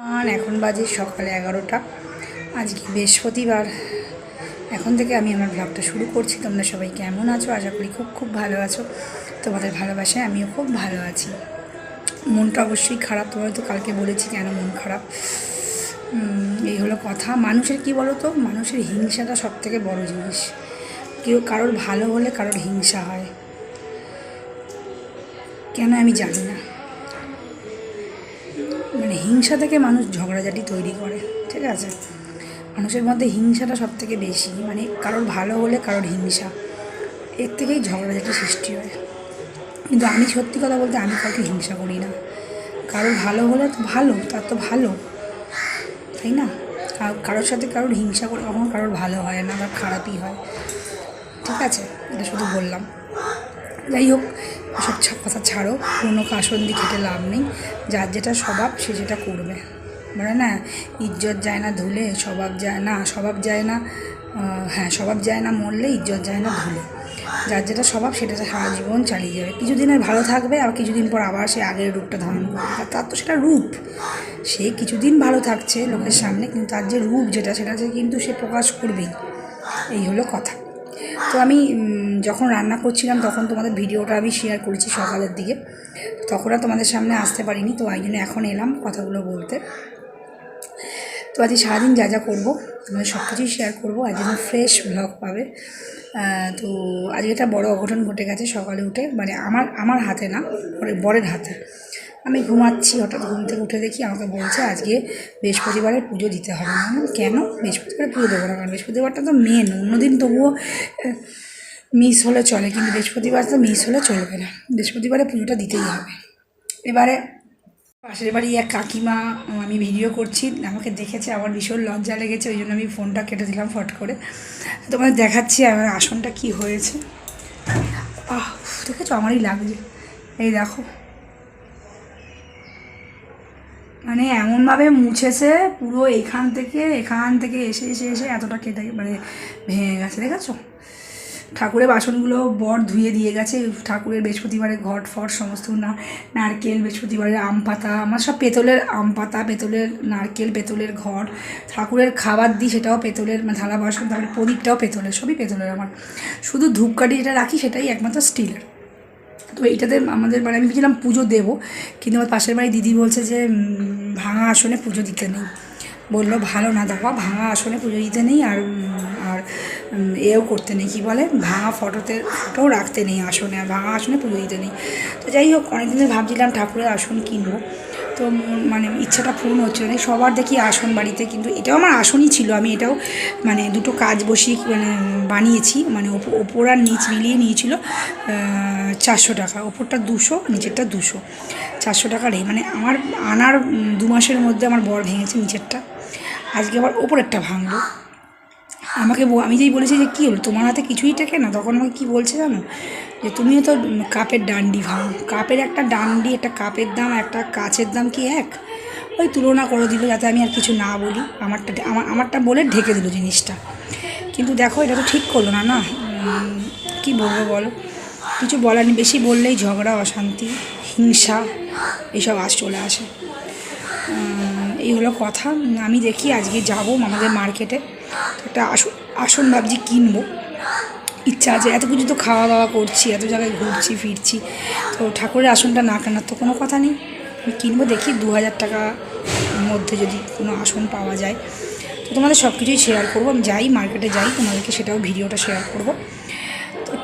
আর এখন বাজে সকাল এগারোটা। আজকে বৃহস্পতিবার। এখন থেকে আমি আমার ব্লগটা শুরু করছি। তোমরা সবাই কেমন আছো? আশা করি খুব খুব ভালো আছো। তোমাদের ভালোবাসায় আমিও খুব ভালো আছি। মনটা অবশ্যই খারাপ। তোমার তো কালকে বলেছি কেন মন খারাপ। এই হলো কথা। মানুষের কি বলো তো মানুষের হিংসাটা সব থেকে বড় জিনিস। কেউ কারোর ভালো হলে কারোর হিংসা হয়। কেন আমি জানি না। মানে হিংসা থেকে মানুষ ঝগড়াঝাটি তৈরি করে, ঠিক আছে? মানুষের মধ্যে হিংসাটা সব থেকে বেশি মানে কারোর ভালো হলে কারোর হিংসা, এর থেকেই ঝগড়াঝাটি সৃষ্টি হয়। কিন্তু আমি সত্যি কথা বলতে আমি কাউকে হিংসা করি না। কারোর ভালো হলে তো ভালো, তার তো ভালো, তাই না? কারোর সাথে কারোর হিংসা করে কখনো কারোর ভালো হয় না বা খারাপই হয়, ঠিক আছে? এটা শুধু বললাম। যাই হোক ওসব কথা ছাড়ো, কোনো কাসন্দি খেটে লাভ নেই। যার যেটা স্বভাব, সে যেটা করবে। মানে না, ইজ্জত যায় না ধুলে, স্বভাব যায় না, স্বভাব যায় না হ্যাঁ স্বভাব যায় না মরলে ইজ্জত যায় না ধুলে। যার যেটা স্বভাব, সেটা সারা জীবন চালিয়ে যাবে। কিছুদিনের ভালো থাকবে আর কিছুদিন পর আবার সে আগের রূপটা ধারণ করবে। তার তো সেটা রূপ। সে কিছুদিন ভালো থাকছে লোকের সামনে, কিন্তু তার যে রূপ যেটা, সেটা যে কিন্তু সে প্রকাশ করবেই। এই হলো কথা। তো আমি যখন রান্না করছিলাম, তখন তোমাদের ভিডিওটা আমি শেয়ার করেছি সকালের দিকে। তখন আর তোমাদের সামনে আসতে পারিনি, তো এই জন্য এখন এলাম কথাগুলো বলতে। তো আজকে সারাদিন যা যা করব, তোমাদের সব কিছুই শেয়ার করব আজ যেন ফ্রেশ ব্লগ পাবে। তো আজকে একটা বড় অঘটন ঘটে গেছে সকালে উঠে মানে আমার আমার হাতে না বরের হাতে। আমি ঘুমাচ্ছি, হঠাৎ ঘুম থেকে উঠে দেখি আমাকে বলছে আজকে বৃহস্পতিবারের পুজো দিতে হবে। না কেন? বৃহস্পতিবারে পুজো দেবো না কারণ বৃহস্পতিবারটা তো মেন অন্যদিন তবুও মিস হলে চলে, কিন্তু বৃহস্পতিবার তো মিস হলে চলবে না। বৃহস্পতিবারে পুজোটা দিতেই হবে। এবারে পাশের বাড়ি এক কাকিমা আমি ভিডিও করছি, আমাকে দেখেছে, আমার ভীষণ লজ্জা লেগেছে, ওই জন্য আমি ফোনটা কেটে দিলাম ফট করে। তোমাদের দেখাচ্ছি আমার আসনটা কি হয়েছে। আহ, দেখেছ? আমারই লাগছে। এই দেখো। মানে এমনভাবে মুছেছে, পুরো এখান থেকে এখান থেকে এসে এসে এসে এতটা কেটে মানে ভেঙে গেছে, দেখেছ? ঠাকুরের বাসনগুলো বর ধুয়ে দিয়ে গেছে, ঠাকুরের বৃহস্পতিবারের ঘট ফট, সমস্ত না, নারকেল, বৃহস্পতিবারের আম পাতা, আমার সব পেতলের আম পাতা, পেতলের নারকেল, পেতলের ঘট, ঠাকুরের খাবার দিই সেটাও পেতলের মানে থালা বাসন, তারপরে প্রদীপটাও পেতলের, সবই পেতলের আমার। শুধু ধূপকাঠি যেটা রাখি সেটাই একমাত্র স্টিলের। তো এইটাতে আমাদের মানে আমি ভেবেছিলাম পুজো দেবো, কিন্তু আমার পাশের বাড়ি দিদি বলছে যে ভাঙা আসনে পুজো দিতে নেই। বলল, ভালো না দাবা ভাঙা আসনে পুজো দিতে নেই আর আর এও করতে নেই। কী বলে? ভাঙা ফটোতে ফটোও রাখতে নেই আসনে, আর ভাঙা আসনে পুজো দিতে নেই। তো যাই হোক, অনেকদিন ভাবছিলাম ঠাকুরের আসন কিনবো। তো মানে ইচ্ছাটা পূর্ণ হচ্ছে মানে সবার দেখি আসন বাড়িতে, কিন্তু এটাও আমার আসনই ছিল। আমি এটাও মানে দুটো কাজ বসিয়ে মানে বানিয়েছি মানে ওপ- ওপর আর নিচ মিলিয়ে নিয়েছিল চারশো টাকা। ওপরটা দুশো, নিচেরটা দুশো। চারশো টাকার এই মানে আমার আনার দু মাসের মধ্যে আমার বর ভেঙেছে নিচেরটা। আজকে আবার ওপরেরটা ভাঙলো। আমাকে আমি যেই বলেছি যে কী হলো, তোমার হাতে কিছুই টেকে না, তখন আমাকে কী বলছে জানো? যে তুমিও তো কাপের ডান্ডি ভাঙো। কাপের একটা ডান্ডি, একটা কাপের দাম, একটা কাচের দাম কি এক? ওই তুলনা করে দিল যাতে আমি আর কিছু না বলি। আমারটা আমার আমারটা বলে ঢেকে দিল জিনিসটা। কিন্তু দেখো, এটা তো ঠিক করল না না? কী বলব বলো? কিছু বলার নেই, বেশি বললেই ঝগড়া, অশান্তি, হিংসা, এইসব আজ চলে আসে। এই হলো কথা। আমি দেখি আজকে যাব আমাদের মার্কেটে। একটা আসন আসন ভাবছি কিনবো। ইচ্ছা আছে, এত কিছু তো খাওয়া দাওয়া করছি, এত জায়গায় ঘুরছি, ফিরছি। তো ঠাকুরের আসনটা না কেনার তো কোনো কথা নেই। আমি কিনবো, দেখি দু হাজার টাকা মধ্যে যদি কোনো আসন পাওয়া যায়। তো তোমাদের সব কিছুই শেয়ার করব, আমি যাই মার্কেটে যাই, তোমাদেরকে সেটাও ভিডিওটা শেয়ার করব।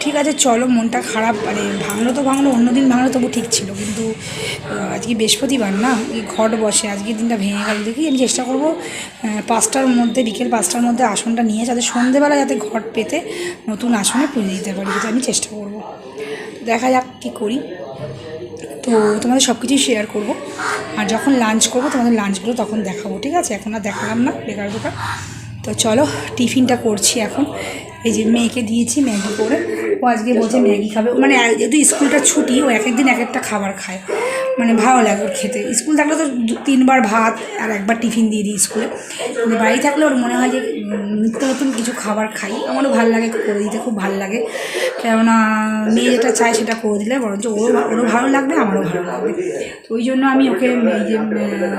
ঠিক আছে, চলো, মনটা খারাপ মানে ভাঙলো তো ভাঙলো অন্যদিন ভাঙলো তবু ঠিক ছিল। কিন্তু আজকে বৃহস্পতিবার না ঘট বসে আজকে দিনটা ভেঙে গেল দেখি, আমি চেষ্টা করব পাঁচটার মধ্যে, বিকেল পাঁচটার মধ্যে আসনটা নিয়ে, যাতে সন্ধেবেলা যাতে ঘট পেতে নতুন আসনে পুজো দিতে পারি যেটা আমি চেষ্টা করব। দেখা যাক কী করি। তো তোমাদের সব কিছুই শেয়ার করব, আর যখন লাঞ্চ করব, তোমাদের লাঞ্চগুলো তখন দেখাবো, ঠিক আছে? এখন আর দেখালাম না, বেকার বেকার। তো চলো, টিফিনটা করছি এখন। এই যে মেয়েকে দিয়েছি, ম্যাগি করে। ও আজকে বলছে ম্যাগি খাবে। মানে যেহেতু স্কুলটা ছুটি ও এক একদিন এক একটা খাবার খায়। মানে ভালো লাগে ওর খেতে। স্কুল থাকলে তো দু- তিনবার ভাত আর একবার টিফিন দিয়ে দিই স্কুলে। কিন্তু বাড়ি থাকলে ওর মনে হয় যে নিত্য নতুন কিছু খাবার খাই। আমারও ভালো লাগে করে দিতে খুব ভালো লাগে। কেননা মেয়ে যেটা চায় সেটা করে দিলে বরঞ্চ ওরও ওরও ভালো লাগবে, আমারও ভালো লাগবে। তো ওই জন্য আমি ওকে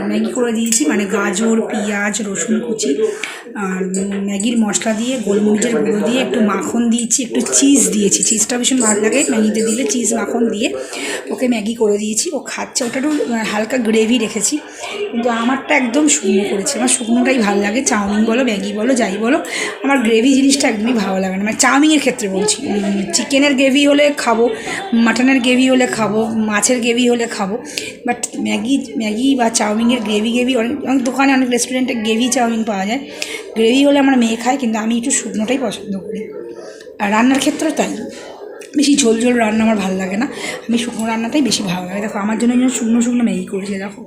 ম্যাগি করে দিয়েছি মানে গাজর, পেঁয়াজ, রসুন কুচি, আর ম্যাগির মশলা দিয়ে, গোলমরিচের গুঁড়ো দিয়ে, একটু মাখন দিয়েছি, একটু চিজ দিয়েছি। চিজটা ভীষণ ভালো লাগে, ম্যাগিতে দিলে চিজ মাখন দিয়ে ওকে ম্যাগি করে দিয়েছি। ও খাচ্ছে ওটা একটু হালকা গ্রেভি রেখেছি, কিন্তু আমারটা একদম শুকনো করেছে। আমার শুকনোটাই ভালো লাগে, চাউমিন বলো, ম্যাগি বলো, যাই বলো, আমার গ্রেভি জিনিসটা একদমই ভালো লাগে না। মানে চাউমিনের ক্ষেত্রে বলছি চিকেনের গ্রেভি হলে খাব, মাটনের গ্রেভি হলে খাব, মাছের গ্রেভি হলে খাব বাট ম্যাগি ম্যাগি বা চাউমিনের গ্রেভি গ্রেভি অনেক অনেক দোকানে অনেক রেস্টুরেন্টে গ্রেভি চাউমিন পাওয়া যায়। গ্রেভি হলে আমার মেয়ে খায় কিন্তু আমি একটু শুকনোটাই পছন্দ করি। আর রান্নার ক্ষেত্রেও তাই। বেশি ঝোল ঝোল রান্না আমার ভালো লাগে না। আমি শুকনো রান্নাটাই বেশি ভালো লাগে। দেখো, আমার জন্য শুকনো শুকনো ম্যাগি করেছে, দেখো।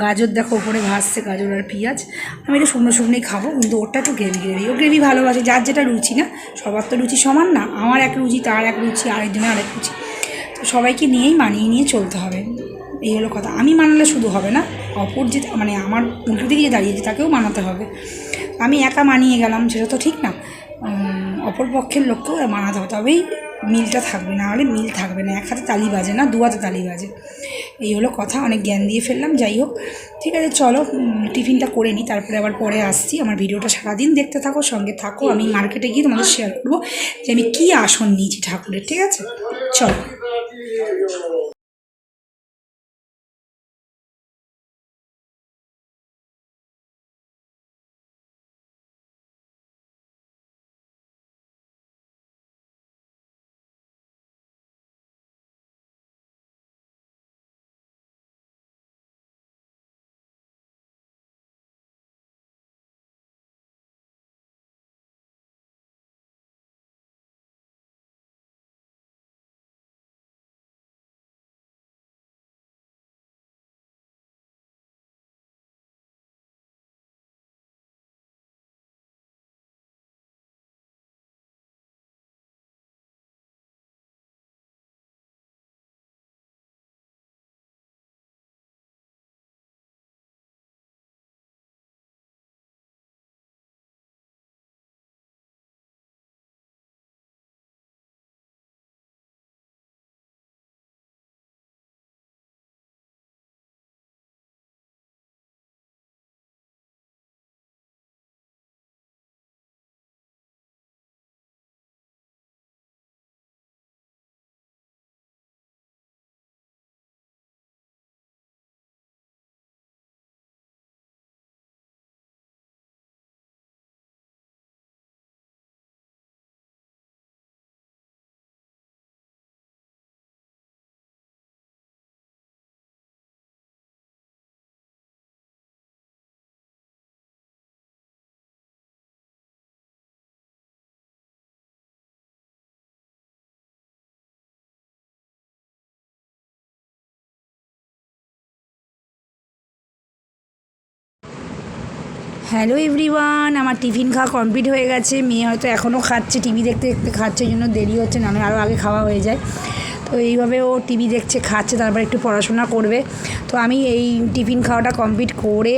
গাজর দেখো ওপরে ভাসছে গাজর আর পেঁয়াজ। আমি এটা শুকনো শুকনোই খাব, কিন্তু ওটা একটু গ্রেভি গ্রেভি। ও গ্রেভি ভালোবাসে, যার যেটা রুচি না, সবার তো রুচি সমান না। আমার এক রুচি, তার এক রুচি, আরেকজনের আরেক রুচি। তো সবাইকে নিয়েই মানিয়ে নিয়ে চলতে হবে। এই হলো কথা। আমি মানালে শুধু হবে না, অপর যে মানে আমার উল্টো দিকে যে দাঁড়িয়েছে তাকেও মানাতে হবে। আমি একা মানিয়ে গেলাম, সেটা তো ঠিক না। অপর পক্ষের লোককেও মানাতে হবে। তবেই মিলটা থাকবে, না হলে মিল থাকবে না। এক হাতে তালি বাজে না, দু হাতে তালি বাজে। এই হলো কথা, অনেক জ্ঞান দিয়ে ফেললাম, যাই হোক। ঠিক আছে, চলো টিফিনটা করে নিই, তারপরে আবার পরে আসছি। আমার ভিডিওটা সারাদিন দেখতে থাকো, সঙ্গে থাকো। আমি মার্কেটে গিয়ে তোমাদের শেয়ার করব যে আমি কী আসন নিয়েছি ঠাকুরের, ঠিক আছে? চলো। হ্যালো এভরিওয়ান, আমার টিফিন খাওয়া কমপ্লিট হয়ে গেছে। মেয়ে হয়তো এখনও খাচ্ছে, টিভি দেখতে দেখতে খাচ্ছে জন্য দেরি হচ্ছে, না আরও আগে খাওয়া হয়ে যায়। তো এইভাবে ও টিভি দেখছে, খাচ্ছে, তারপর একটু পড়াশোনা করবে। তো আমি এই টিফিন খাওয়াটা কমপ্লিট করে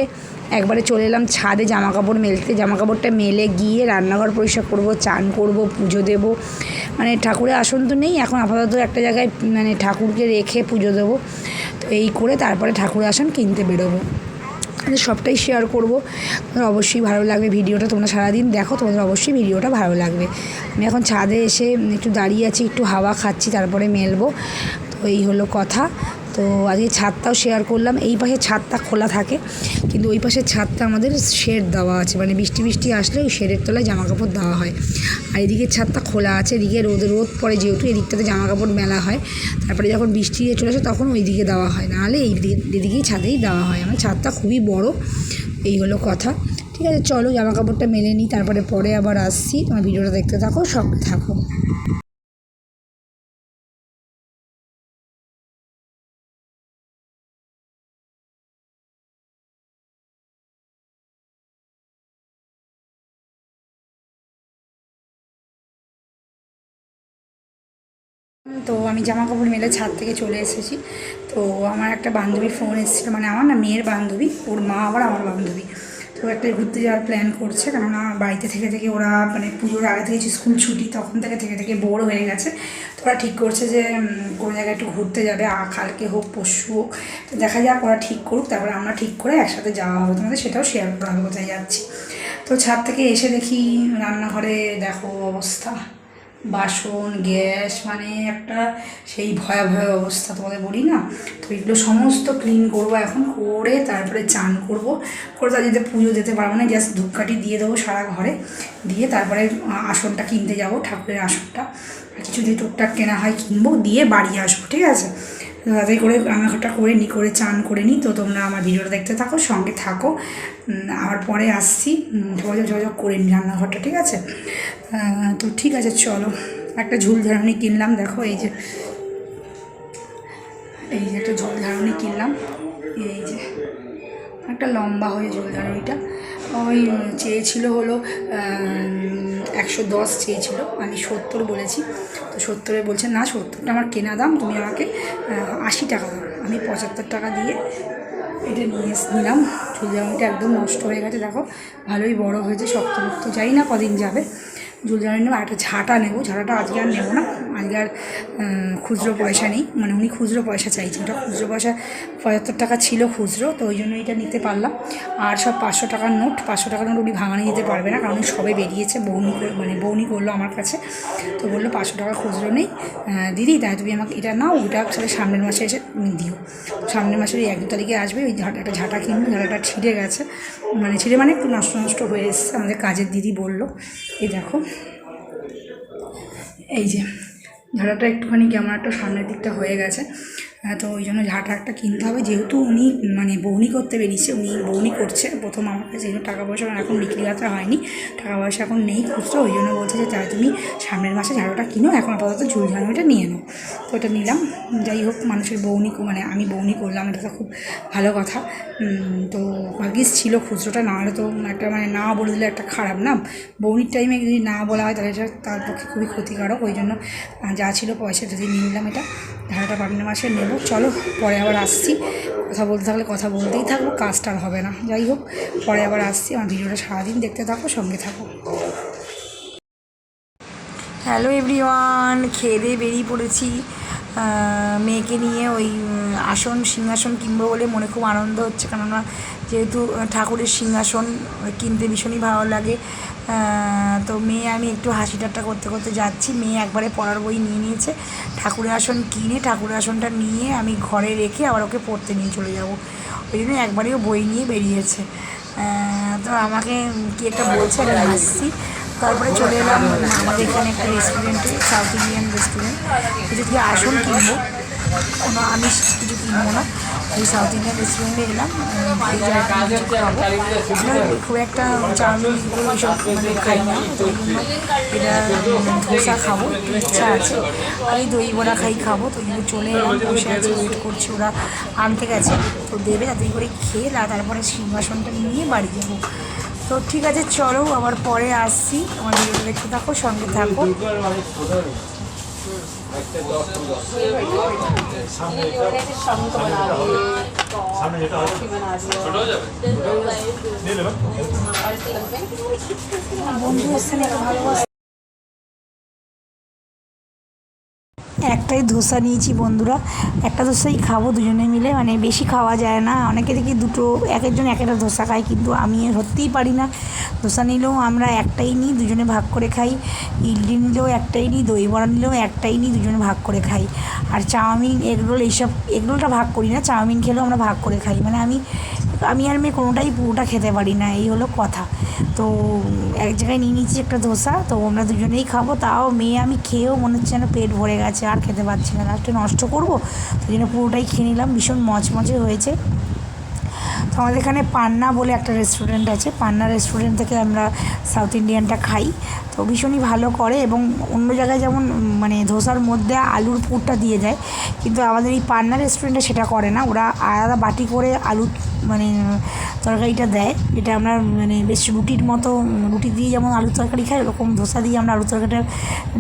একবারে চলে এলাম ছাদে জামা কাপড় মেলতে। জামা কাপড়টা মেলে গিয়ে রান্নাঘর পরিষ্কার করব, চান করব, পুজো দেব। মানে ঠাকুরের আসন তো নেই, এখন আপাতত একটা জায়গায় মানে ঠাকুরকে রেখে পুজো দেবো। তো এই করে তারপরে ঠাকুরের আসন কিনতে বেরোবো। সবটাই শেয়ার করব। অবশ্যই ভালো লাগবে ভিডিওটা, তোমরা সারাদিন দেখো, তোমাদের অবশ্যই ভিডিওটা ভালো লাগবে। আমি এখন ছাদে এসে একটু দাঁড়িয়ে আছি, একটু হাওয়া খাচ্ছি, তারপরে মেলবো। তো এই হলো কথা। তো আজকে ছাদটাও শেয়ার করলাম। এই পাশে ছাদটা খোলা থাকে, কিন্তু ওই পাশের ছাদটা আমাদের শেড দেওয়া আছে। মানে বৃষ্টি বৃষ্টি আসলে ওই শেডের তলায় জামা কাপড় দেওয়া হয়। আর এদিকের ছাদটা খোলা আছে, এদিকে রোদ রোদ পড়ে যেহেতু, এদিকটাতে জামা কাপড় মেলা হয়। তারপরে যখন বৃষ্টি চলে আসে, তখন ওই দিকে দেওয়া হয়। নাহলে এই দিকে, এদিকেই ছাদেই দেওয়া হয়। আমার ছাদটা খুবই বড়, এই হলো কথা। ঠিক আছে, চলো জামা কাপড়টা মেলে নিই, তারপরে পরে আবার আসছি। তোমার ভিডিওটা দেখতে থাকো সব থাকো। তো আমি জামা কাপড় মেলে ছাদ থেকে চলে এসেছি। তো আমার একটা বান্ধবীর ফোন এসেছিল মানে আমার না মেয়ের বান্ধবী, ওর মা আবার আমার বান্ধবী। তো একটা ঘুরতে যাওয়ার প্ল্যান করছে, কেননা বাড়িতে থেকে থেকে ওরা মানে পুজোর আগে থেকে স্কুল ছুটি, তখন থেকে থেকে থেকে বোর হয়ে গেছে। তো ওরা ঠিক করছে যে কোনো জায়গায় একটু ঘুরতে যাবে কালকে হোক, পরশু হোক। তো দেখা যাক ওরা ঠিক করুক, তারপরে আমরা ঠিক করে একসাথে যাওয়া হবে। তোমাদের সেটাও শেয়ার করা হবে কোথায় যাচ্ছি। তো ছাদ থেকে এসে দেখি রান্নাঘরে দেখো অবস্থা। বাসন, গ্যাস মানে একটা সেই ভয়াবহ অবস্থা তোমাদের বলি না? তো এগুলো সমস্ত ক্লিন করব এখন, করে তারপরে চান করব। করে তার যদি পুজো দিতে পারব না জাস্ট ধূপকাঠি দিয়ে দেবো সারা ঘরে। দিয়ে তারপরে আসনটা কিনতে যাব, ঠাকুরের আসনটা। কিছু যদি টুকটাক কেনা হয় কিনবো, দিয়ে বাড়ি আসব, ঠিক আছে? তাড়াতাড়ি করে রান্নাঘরটা করে নিই করে চান করে নিই তো তোমরা আমার ভিডিওটা দেখতে থাকো, সঙ্গে থাকো। আবার পরে আসছি। যোগাযোগ যোগাযোগ করে নিই রান্নাঘরটা, ঠিক আছে? তো ঠিক আছে, চলো। একটা ঝুল ঝাড়ুনি কিনলাম, দেখো, এই যে। এই যে একটা ঝুল ঝাড়ুনি কিনলাম। এই যে। একটা লম্বা হয়ে ঝুল ঝাড়ুনিটা। ওই চেয়েছিল হলো একশো দশ চেয়েছিল, আমি সত্তর বলেছি। তো সত্তরে বলছে, না, সত্তরটা আমার কেনা দাম, তুমি আমাকে আশি টাকা দাও। আমি পঁচাত্তর টাকা দিয়ে এটা নিয়ে নিলাম। ঝুল ঝাড়ুনিটা একদম নষ্ট হয়ে গেছে, দেখো, ভালোই বড় হয়েছে শক্ত তো যাই না কদিন যাবে। ঝাড়ুনি নেব আর একটা ঝাঁটা নেব, ঝাঁটাটা আজকে আর নেব না। আজকে আর খুচরো পয়সা নেই। মানে উনি খুচরো পয়সা চাইছেন। ওটা খুচরো পয়সা পঁচাত্তর টাকা ছিল খুচরো তো ওই জন্য এটা নিতে পারলাম। আর সব পাঁচশো টাকার নোট পাঁচশো টাকার নোট উনি ভাঙানো দিতে পারবে না কারণ সবে বেরিয়েছে বৌনি মানে বৌনি করল আমার কাছে। তো বলল পাঁচশো টাকা খুচরো নেই। দিদি তাই তুমি আমাকে এটা নাও ওটা আসলে সামনের মাসে এসে দিও। সামনের মাসের এই এক দু তারিখে আসবে ওই একটা ঝাঁটা কিনবো ঝাঁটাটা ছিঁড়ে গেছে। মানে ছিঁড়ে মানে একটু নষ্ট নষ্ট হয়ে এসেছে। আমাদের কাজের দিদি বলল এই দেখো এই যে ঝাঁটাটা একটুখানি কেমন একটা সামনের দিকটা হয়ে গেছে। তো ওই জন্য ঝাঁটা একটা কিনতে হবে। যেহেতু উনি মানে বৌনি করতে বেরিয়েছে, উনি বৌনি করছে। প্রথম আমার কাছে যেহেতু টাকা পয়সা এখন বিক্রি বার্তা হয়নি, টাকা পয়সা এখন নেই খুচরো, ওই জন্য বলছে যে তাই তুমি সামনের মাসে ঝাড়ুটা কিনো, এখন আপাতত ঝুল ঝাড়ুটা নিয়ে নাও। তো ওটা নিলাম। যাই হোক, মানুষের বৌনি মানে আমি বৌনি করলাম, এটা তো খুব ভালো কথা। তো ভাগ্যিস ছিল খুচরোটা না হলে তো একটা মানে না বলে দিলে একটা খারাপ না। বৌনির টাইমে যদি না বলা হয়, তাহলে তার পক্ষে খুবই ক্ষতিকারক। ওই জন্য যা ছিল পয়সা যদি নিয়ে নিলাম এটা। ধারাটা পাবনা মাসে নেব। চলো, পরে আবার আসছি। কথা বলতে থাকলে কথা বলতেই থাকব, কাজটা হবে না। যাই হোক, পরে আবার আসছি। আমার ভিডিওটা সারাদিন দেখতে থাকো, সঙ্গে থাকো। হ্যালো এভরিওয়ান, খেয়ে দিয়ে বেরিয়ে পড়েছি। মেয়েকে নিয়ে ওই আসন, সিংহাসন কিনবো বলে মনে খুব আনন্দ হচ্ছে। কেননা যেহেতু ঠাকুরের সিংহাসন কিনতে ভীষণই ভালো লাগে। তো মেয়ে, আমি একটু হাসি ঠাট্টা করতে করতে যাচ্ছি। মেয়ে একবারে পড়ার বই নিয়ে নিয়েছে। ঠাকুরের আসন কিনে ঠাকুরের আসনটা নিয়ে আমি ঘরে রেখে আবার ওকে পড়তে নিয়ে চলে যাব। ওই জন্য একবারেও বই নিয়ে বেরিয়েছে। তো আমাকে কি একটা বলছে, আমি হাসছি। তারপরে চলে এলাম আমাদের এখানে একটা রেস্টুরেন্টে সাউথ ইন্ডিয়ান রেস্টুরেন্ট কিছু থেকে আসন কিনবো। কোনো আমিষ কিছু কিনবো না। এই সাউথ ইন্ডিয়ান রেস্টুরেন্টে এলাম খাব। একটা চাউমিন এইসব মানে খাই না। এটা ধোসা খাব, একটু ইচ্ছা আছে। আর এই দই বড়া খাই, খাব। তো এগুলো চলে এলাম, বসে আছে ওয়েট করছি। ওরা আনতে গেছে। তো দেবে তাদের করে খেয়ে তারপরে সিংহাসনটা নিয়ে বাড়ি যাব। তো ঠিক আছে চলো আবার পরে আসছি। আমার ভিডিওটা দেখতে থাকো সঙ্গে থাকো। বন্ধু আসছে একটু ভালোবাসা। একটাই ধোসা নিয়েছি বন্ধুরা। একটা ধোসাই খাব দুজনে মিলে মানে বেশি খাওয়া যায় না। অনেকে দেখি দুটো, এক একজন এক একটা ধোসা খায়, কিন্তু আমি সত্যিই পারি না। ধোসা নিলেও আমরা একটাই নিই, দুজনে ভাগ করে খাই। ইডলি নিলেও একটাই নিই, দই বড়া নিলেও একটাই নিই, দুজনে ভাগ করে খাই। আর চাউমিন, এগরোল, এইসব, এগরোলটা ভাগ করি না, চাউমিন খেলেও আমরা ভাগ করে খাই। মানে আমি আমি আর মেয়ে কোনোটাই পুরোটা খেতে পারি না, এই হলো কথা। তো এক জায়গায় নিয়ে নিচ্ছি একটা ধোসা তো আমরা দুজনেই খাব, তাও মেয়ে আমি খেয়েও মনে হচ্ছে যেন পেট ভরে গেছে, আর খেতে পারছি না। লাস্টে নষ্ট করব, তো জন্য পুরোটাই খেয়ে নিলাম, ভীষণ মচমচে হয়েছে। তো আমাদের এখানে পান্না বলে একটা রেস্টুরেন্ট আছে, পান্না রেস্টুরেন্ট থেকে আমরা সাউথ ইন্ডিয়ানটা খাই। তো ভীষণই ভালো করে এবং অন্য জায়গায় যেমন মানে ধোসার মধ্যে আলুর পুরটা দিয়ে দেয়, কিন্তু আমাদের এই পান্না রেস্টুরেন্টে সেটা করে না, ওরা আলাদা বাটি করে আলু মানে তরকারিটা দেয়। যেটা আমরা মানে বেশ রুটির মতো, রুটি দিয়ে যেমন আলুর তরকারি খাই ওরকম ধোসা দিয়ে আমরা আলুর তরকারিটা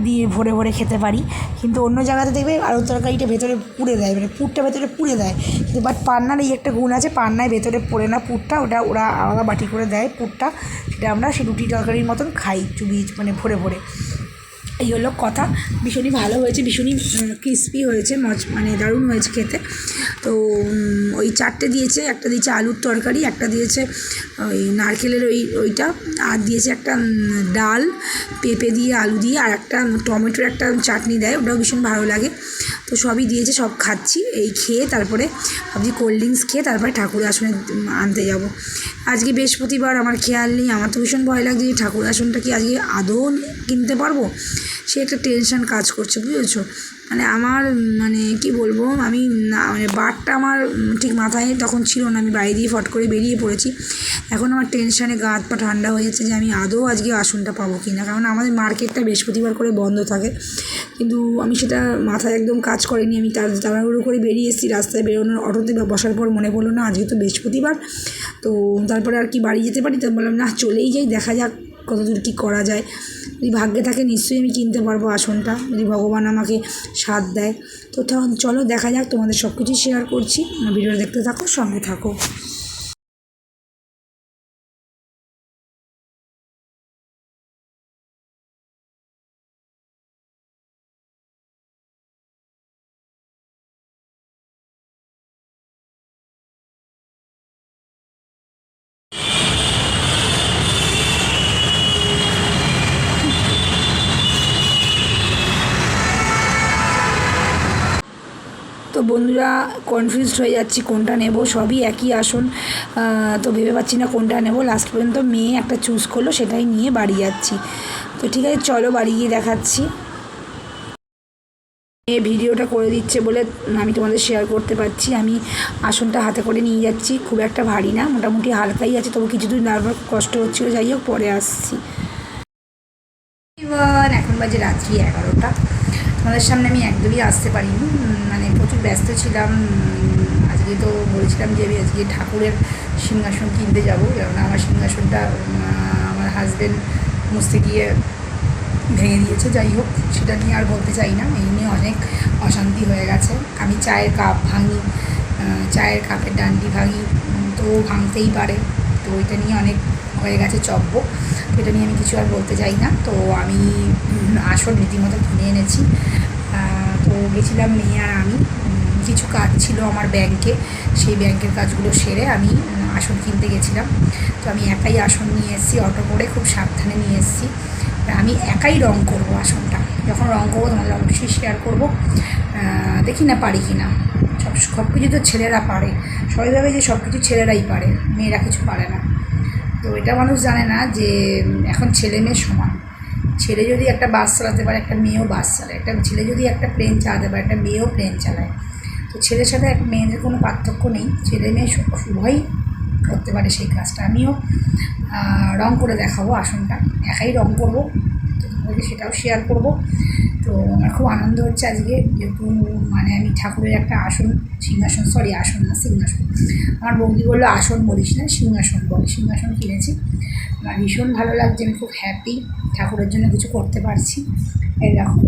দিয়ে ভরে ভরে খেতে পারি। কিন্তু অন্য জায়গাতে দেখবে আলুর তরকারিটা ভেতরে পুড়ে দেয় মানে পুরটা ভেতরে পুড়ে দেয়। কিন্তু বাট পান্নার এই একটা গুণ আছে, পান্নায় ভেতরে পড়ে না পুরটা, ওটা ওরা আলাদা বাটি করে দেয় পুরটা। সেটা আমরা সেই রুটি তরকারির মতন খাই, চুবি মানে ভরে ভরে। এই হলো কথা। ভীষণই ভালো হয়েছে, ভীষণই ক্রিসপি হয়েছে, মজ মানে দারুণ হয়েছে খেতে। তো ওই চারটে দিয়েছে, একটা দিয়েছে আলুর তরকারি, একটা দিয়েছে ওই নারকেলের ওই, ওইটা, আর দিয়েছে একটা ডাল, পেঁপে দিয়ে আলু দিয়ে, আর একটা টমেটোর একটা চাটনি দেয়, ওটাও ভীষণ ভালো লাগে। তো সবই দিয়েছে, সব খাচ্ছি। এই খেয়ে তারপরে ভাবছি কোল্ড ড্রিঙ্কস খেয়ে তারপরে ঠাকুর আসনে আনতে যাব। আজকে বৃহস্পতিবার, আমার খেয়াল নেই, আমার তো ভীষণ ভয় লাগছে যে ঠাকুর আসনটা কি আজকে আদৌ কিনতে পারব? সে একটা টেনশান কাজ করছে, বুঝেছ? মানে আমার মানে কি বলব, আমি না মানে বারটা আমার ঠিক মাথায় তখন ছিল না, আমি বাইরে দিয়ে ফট করে বেরিয়ে পড়েছি। এখন আমার টেনশানে গা হাত পা ঠান্ডা হয়ে যাচ্ছে যে আমি আদৌ আজকে আসনটা পাবো কি না কারণ আমাদের মার্কেটটা বৃহস্পতিবার করে বন্ধ থাকে। কিন্তু আমি সেটা মাথায় একদম কাজ করিনি, আমি তার তাড়াহুড়ো করে বেরিয়ে এসেছি, রাস্তায় বেরোনোর অটোতে বসার পর মনে পড়ল না, আজকে তো বৃহস্পতিবার। তো তারপরে আর কি বাড়ি যেতে পারি, তো বললাম, না, চলেই যাই, দেখা যাক। কত দূর কী করা যায়। যদি ভাগ্যে থাকে নিশ্চয়ই আমি কিনতে পারব আসনটা। যদি ভগবান আমাকে সাথ দেয়। তো চলো দেখা যাক তোমাদের সব কিছুই শেয়ার করছি। আমার ভিডিও দেখতে থাকো, সঙ্গে থাকো। তো বন্ধুরা কনফিউজড হয়ে যাচ্ছি কোনটা নেব, সবই একই আসন। তো ভেবে পাচ্ছি না কোনটা নেব। লাস্ট পর্যন্ত মেয়ে একটা চুজ করল, সেটাই নিয়ে বাড়ি যাচ্ছি। তো ঠিক আছে, চলো বাড়ি গিয়ে দেখাচ্ছি। মেয়ে ভিডিওটা করে দিচ্ছে বলে আমি তোমাদের শেয়ার করতে পারছি। আমি আসনটা হাতে করে নিয়ে যাচ্ছি, খুব একটা ভারী না, মোটামুটি হালকাই আছে, তবু কিছু কিছুদিন বারবার কষ্ট হচ্ছিল, যাই হোক, পরে আসছি। এখন বাজে রাত্রি এগারোটা। তোমাদের সামনে আমি একদমই আসতে পারিনি। মানে প্রচুর ব্যস্ত ছিলাম। আজকে তো বলেছিলাম যে আমি আজকে ঠাকুরের সিংহাসন কিনতে যাব। কারণ আমার সিংহাসনটা আমার হাজব্যান্ড মুছতে গিয়ে ভেঙে দিয়েছে। যাই হোক, সেটা নিয়ে আর বলতে চাই না। এই নিয়ে অনেক অশান্তি হয়ে গেছে। আমি চায়ের কাপ ভাঙি চায়ের কাপের ডান্ডি ভাঙি। তো ভাঙতেই পারে। তো ওইটা নিয়ে অনেক হয়ে গেছে চব্য তো এটা নিয়ে আমি কিছু আর বলতে চাই না। তো আমি আসন রীতিমতো কিনে এনেছি। তো গেছিলাম মেয়ে আর আমি। কিছু কাজ ছিল আমার ব্যাংকে। সেই ব্যাংকের কাজগুলো সেরে আমি আসন কিনতে গেছিলাম। তো আমি একাই আসন নিয়ে এসেছি, অটো করে খুব সাবধানে নিয়ে এসেছি। আমি একাই রং করব আসনটা যখন রং করব তোমাদের অবশ্যই শেয়ার করব। দেখি না পারি কি না। সব সব কিছু তো ছেলেরা পারে। সবাই ভাবে যে সব কিছু ছেলেরাই পারে। মেয়েরা কিছু পারে না। তো এটা মানুষ জানে না যে এখন ছেলে মেয়ে সমান। ছেলে যদি একটা বাস চালাতে পারে, একটা মেয়েও বাস চালায়। একটা ছেলে যদি একটা প্লেন চালাতে পারে, একটা মেয়েও প্লেন চালায়। তো ছেলের সাথে এক মেয়েদের কোনো পার্থক্য নেই। ছেলে মেয়ে উভয়ই করতে পারে সেই কাজটা। আমিও রং করে দেখাবো আসনটা। একাই রং করব। তো তোমাদেরকে সেটাও শেয়ার করব। তো আমার খুব আনন্দ হচ্ছে আজকে যেহেতু মানে আমি ঠাকুরের একটা আসন, সিংহাসন সরি আসন না, সিংহাসন। আমার বৌদি বলল, আসন বলিস না, সিংহাসন বলে, সিংহাসন কিনেছি। আমার ভীষণ ভালো লাগছে, আমি খুব হ্যাপি ঠাকুরের জন্য কিছু করতে পারছি। দেখো।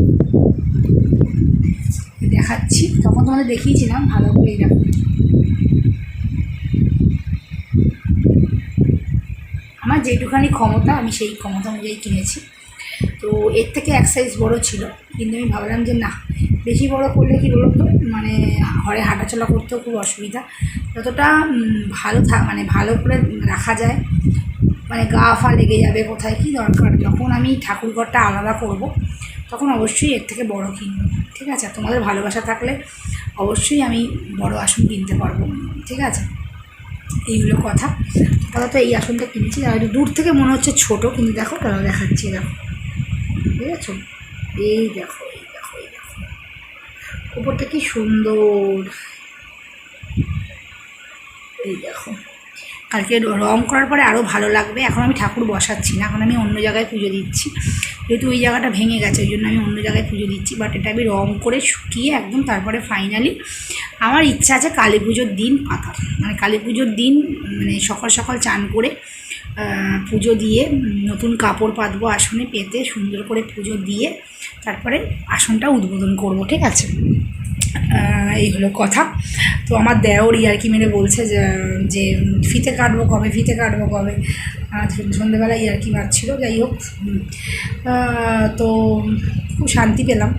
দেখাচ্ছি, তখন তোমাদের দেখিয়েছিলাম, ভালো করে দেখো। আমার যেটুখানি ক্ষমতা, আমি সেই ক্ষমতা অনুযায়ী কিনেছি। তো এর থেকে এক সাইজ বড় ছিল। কিন্তু আমি ভাবলাম যে না, বেশি বড় করলে কি বলো তো? মানে ঘরে হাঁটাচলা করতেও খুব অসুবিধা। যতটা ভালো থাক মানে ভালো করে রাখা যায় মানে গা ফা লেগে যাবে কোথায় কি দরকার, যখন আমি ঠাকুর ঘরটা আলাদা করব, তখন অবশ্যই এর থেকে বড় কিনবো। ঠিক আছে? তোমাদের ভালোবাসা থাকলে অবশ্যই আমি বড় আসন কিনতে পারব। ঠিক আছে? এইগুলো কথা। আপাতত এই আসনটা কিনেছি। আর দূর থেকে মনে হচ্ছে ছোট, কিন্তু দেখো তারা দেখাচ্ছি, দেখো। আছে এই দেখো এই দেখো এই দেখো। উপরটা কি সুন্দর। এই দেখো। কালকে রং করার পরে আরও ভালো লাগবে। এখন আমি ঠাকুর বসাচ্ছি না, এখন আমি অন্য জায়গায় পুজো দিচ্ছি। যেহেতু ওই জায়গাটা ভেঙে গেছে, ওই জন্য আমি অন্য জায়গায় পুজো দিচ্ছি। বাট এটা আমি রং করে শুকিয়ে একদম তারপরে ফাইনালি আমার ইচ্ছা আছে কালী পুজোর দিন পাতার। মানে কালী পুজোর দিন মানে সকাল সকাল চান করে পুজো দিয়ে, নতুন কাপড় পাতব আসনে পেতে সুন্দর করে পুজো দিয়ে তারপরে আসনটা উদ্বোধন করব, ঠিক আছে? এই হলো কথা। তো আমার দেওর ইয়ার্কি মেরে বলছে যে ফিতে কাটবো কবে ফিতে কাটবো কবে। আহ, সন্ধেবেলা ইয়ার্কি মারছিল যাই হোক। তো খুব শান্তি পেলাম।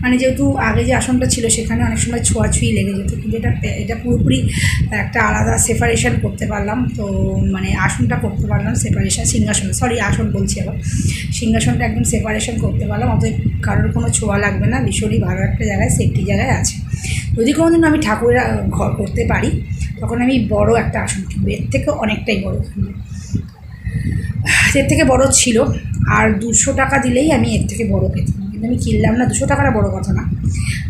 মানে যেহেতু আগে যে আসনটা ছিল সেখানে অনেক সময় ছোঁয়াছুঁই লেগে যেত কিন্তু এটা এটা পুরোপুরি একটা আলাদা সেপারেশন করতে পারলাম। তো মানে আসনটা করতে পারলাম সেপারেশন সিংহাসন সরি আসন বলছি আবার। সিংহাসনটা একদম সেপারেশন করতে পারলাম অতএব কারোর কোনো ছোঁয়া লাগবে না। ভীষণই ভালো একটা জায়গায় সেফটি জায়গায় আছে। যদি কোনো দিন আমি ঠাকুরের ঘর করতে পারি, তখন আমি বড় একটা আসন কিনবো। এর থেকে অনেকটাই বড় কিনবো। এর থেকে বড় ছিল, আর দুশো টাকা দিলেই আমি এর থেকে বড় পেতাম। কিন্তু আমি কিনলাম না, দুশো টাকাটা বড় কথা না।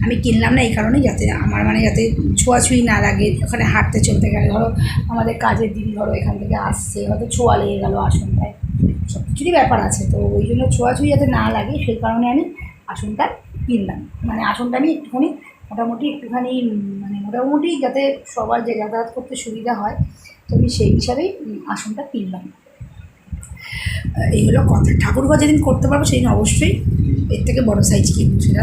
আমি কিনলাম না এই কারণেই যাতে আমার মানে যাতে ছোঁয়াছুঁই না লাগে, ওখানে হাঁটতে চলতে গেলে। ধরো, আমাদের কাজের দিন ধরো, এখান থেকে আসছে, হয়তো ছোঁয়া লেগে গেলো আসনটায়। সব কিছুরই ব্যাপার আছে, তো ওই জন্য ছোঁয়াছুঁই যাতে না লাগে, সেই কারণে আমি আসনটা কিনলাম। মানে আসনটা আমি একটুখানি মোটামুটি একটুখানি মানে মোটামুটি যাতে সবার যে যাতায়াত করতে সুবিধা হয়, তো আমি সেই হিসাবেই আসনটা কিনলাম। এই হলো কথা। ঠাকুর ঘর যেদিন করতে পারব সেদিন অবশ্যই এর থেকে বড়ো সাইজ কিনবো। সেটা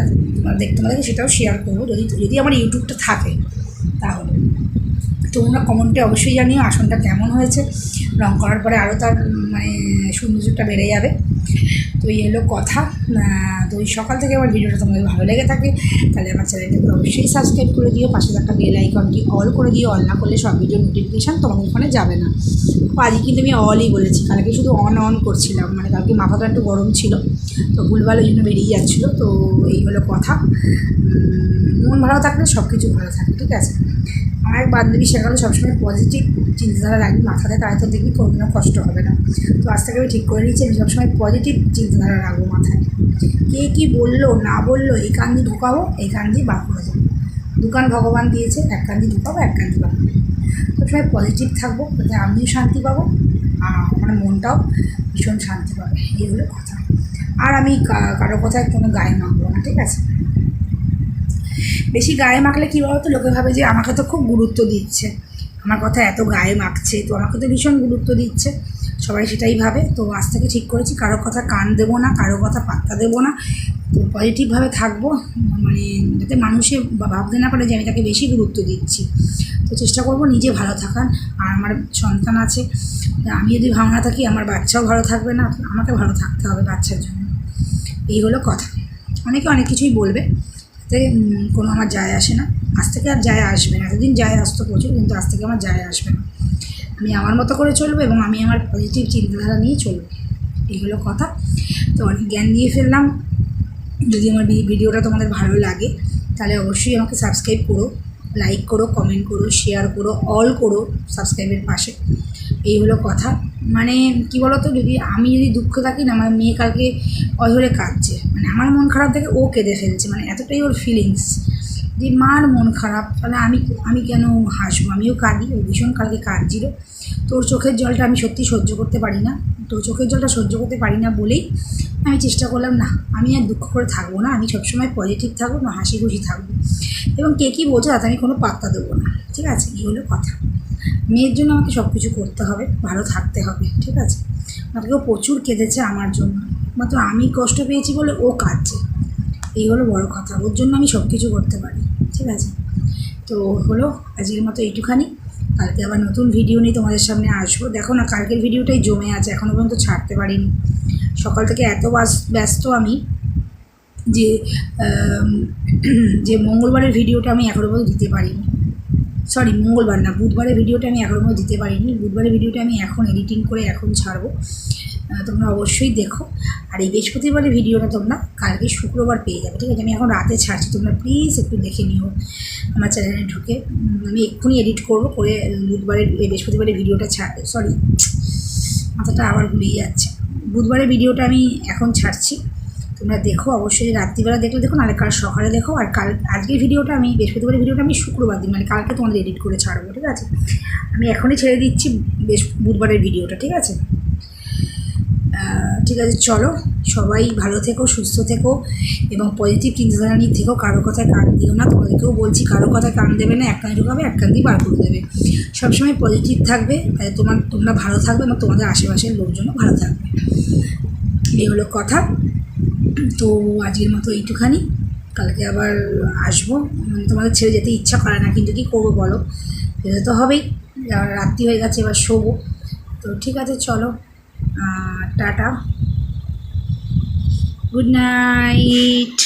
দেখতে পারে, সেটাও শেয়ার করব। যদি যদি আমার ইউটিউবটা থাকে, তাহলে। তোমরা কমেন্টে অবশ্যই জানিও আসনটা কেমন হয়েছে। রং করার পরে আরও তার মানে সৌন্দর্যটা বেড়ে যাবে। তো এই হলো কথা। তো ওই সকাল থেকে আমার ভিডিওটা তোমাদের ভালো লেগে থাকে, তাহলে আমার চ্যানেলটাকে অবশ্যই সাবস্ক্রাইব করে দিও। পাশে থাকা বেল আইকনটি অল করে দিও। অল না করলে সব ভিডিও নোটিফিকেশান তোমাদের ফোনে যাবে না। আজকে কিন্তু আমি অলই বলেছি। কালকে শুধু অন অন করছিলাম। মানে কালকে মাথাটা একটু গরম ছিল। তো ভুলভাল ওই জন্য বেরিয়ে যাচ্ছিল। তো এই হলো কথা। মন ভালো থাকলে সব কিছু ভালো থাকে, ঠিক আছে? আমার এক বান্ধবী শেখালো সবসময় পজিটিভ চিন্তাধারা রাখবি মাথাতে তাই তো দেখবি কোনো কষ্ট হবে না। তো আজ থেকে আমি ঠিক করে নিয়েছি, আমি সবসময় পজিটিভ চিন্তাধারা রাখব মাথায়। কে কী বলল, না বলল, এই কান দিয়ে ঢুকাবো, এই কান দিয়ে বার করে যাব দোকান ভগবান দিয়েছে, এক কান দিয়ে ঢুকাবো, এক কান দিয়ে বার করে। সবসময় পজিটিভ থাকব, যাতে আমিও শান্তি পাবো, আর আমার মনটাও ভীষণ শান্তি পাবে, এই হলো কথা। আর আমি কারও কথায় কোনো গায়ে মাখবো না, ঠিক আছে? বেশি গায়ে মাখলে কী বলতো? লোকে ভাবে যে আমাকে তো খুব গুরুত্ব দিচ্ছে। আমার কথা এত গায়ে মাখছে, তো আমাকে তো ভীষণ গুরুত্ব দিচ্ছে। সবাই সেটাই ভাবে। তো আজ থেকে ঠিক করেছি, কারও কথা কান দেবো না, কারও কথা পাত্তা দেবো না। তো পজিটিভভাবে থাকব মানে যাতে মানুষে ভাবতে না পারে যে আমি তাকে বেশি গুরুত্ব দিচ্ছি। তো চেষ্টা করব নিজে ভালো থাকার। আর আমার সন্তান আছে, আমি যদি ভালো না থাকি, আমার বাচ্চাও ভালো থাকবে না আমাকে ভালো থাকতে হবে বাচ্চার জন্য। এই হলো কথা। অনেকে অনেক কিছুই বলবে। তাতে কোনো আমার যায় আসে না। আজ থেকে আর যায় আসবে না। এতদিন যায় আসতো প্রচুর, কিন্তু আজ থেকে আমার যায় আসবে না। আমি আমার মতো করে চলবো এবং আমি আমার পজিটিভ চিন্তাধারা নিয়ে চলবো। এই হলো কথা। তো অনেক জ্ঞান দিয়ে ফেললাম। যদি আমার ভিডিওটা তোমাদের ভালো লাগে, তাহলে অবশ্যই আমাকে সাবস্ক্রাইব করো লাইক করো কমেন্ট করো শেয়ার করো অল করো সাবস্ক্রাইবের পাশে। এই হলো কথা। মানে কি বলো তো যদি আমি যদি দুঃখ থাকি না, আমার মেয়ে কালকে অঝরে কাঁদছে। মানে আমার মন খারাপ থেকে ও কেঁদে ফেলছে মানে এতটাই ওর ফিলিংস যে মার মন খারাপ, তাহলে আমি আমি কেন হাসবো? আমিও কাঁদি, ও ভীষণ কালকে কাঁদছিল। তোর চোখের জলটা আমি সত্যি সহ্য করতে পারি না। তোর চোখের জলটা সহ্য করতে পারি না বলেই আমি চেষ্টা করলাম, না, আমি আর দুঃখ করে থাকব না, আমি সবসময় পজিটিভ থাকব না হাসি খুশি থাকব। এবং কে কী বলছে তাতে আমি কোনো পাত্তা দেবো না। ঠিক আছে, এই হলো কথা। মেয়ের জন্য আমাকে সব কিছু করতে হবে, ভালো থাকতে হবে, ঠিক আছে? আমাকেও প্রচুর কেঁদেছে আমার জন্য। মাত্র আমি কষ্ট পেয়েছি বলে ও কাঁদছে। এই হলো বড় কথা, ওর জন্য আমি সব কিছু করতে পারি, ঠিক আছে? তো হলো, আজকের মতো এইটুখানি। কালকে আবার নতুন ভিডিও নিয়ে তোমাদের সামনে আসব। দেখো না, কালকের ভিডিওটাই জমে আছে এখনও পর্যন্ত ছাড়তে পারিনি। সকাল থেকে এত ব্যস্ত আমি যে যে মঙ্গলবারের ভিডিওটা আমি এখনও পর্যন্ত দিতে পারিনি। সরি মঙ্গলবার না, বুধবারের ভিডিওটা আমি এখনও দিতে পারিনি। বুধবারের ভিডিওটা আমি এখন এডিটিং করে এখন ছাড়বো। তোমরা অবশ্যই দেখো। আর এই বৃহস্পতিবারের ভিডিওটা তোমরা কালকে শুক্রবার পেয়ে যাবে, ঠিক আছে? আমি এখন রাতে ছাড়ছি, তোমরা প্লিজ একটু দেখে নিও। আমার চ্যানেলে ঢুকে আমি এক্ষুনি এডিট করব, করে বুধবারের বৃহস্পতিবারের ভিডিওটা ছাড় সরি মাথাটা আবার ঘুরিয়ে যাচ্ছে। বুধবারের ভিডিওটা আমি এখন ছাড়ছি। তোমরা দেখো, অবশ্যই রাত্রিবেলা দেখলে দেখো, নাহলে কাল সকালে দেখো। আর কাল, আজকের ভিডিওটা আমি, বৃহস্পতিবারের ভিডিওটা আমি শুক্রবার দিন মানে কালকে তোমাদের এডিট করে ছাড়বো, ঠিক আছে? আমি এখনই ছেড়ে দিচ্ছি বেশ, বুধবারের ভিডিওটা, ঠিক আছে? ঠিক আছে, চলো। সবাই ভালো থেকো, সুস্থ থেকো এবং পজিটিভ চিন্তাধারা নিয়ে থেকো। কারও কথায় কান দিও না। তোমাদেরকেও বলছি, কারও কথায় কান দেবে না এক কানে ঢুকাবে এক কান দিয়ে বার করে দেবে। সবসময় পজিটিভ থাকবে তাই তোমার, তোমরা ভালো থাকবে এবং তোমাদের আশেপাশের লোকজনও ভালো থাকবে। এই হলো কথা। তো আজকের মতো এইটুখানি। কালকে আবার আসব। মানে তোমাদের ছেড়ে যেতে ইচ্ছা করে না, কিন্তু কি করব বলো? যেতে তো হবেই। রাত্রি হয়ে গেছে, এবার শোবো। তো ঠিক আছে, চলো। টাটা। Good night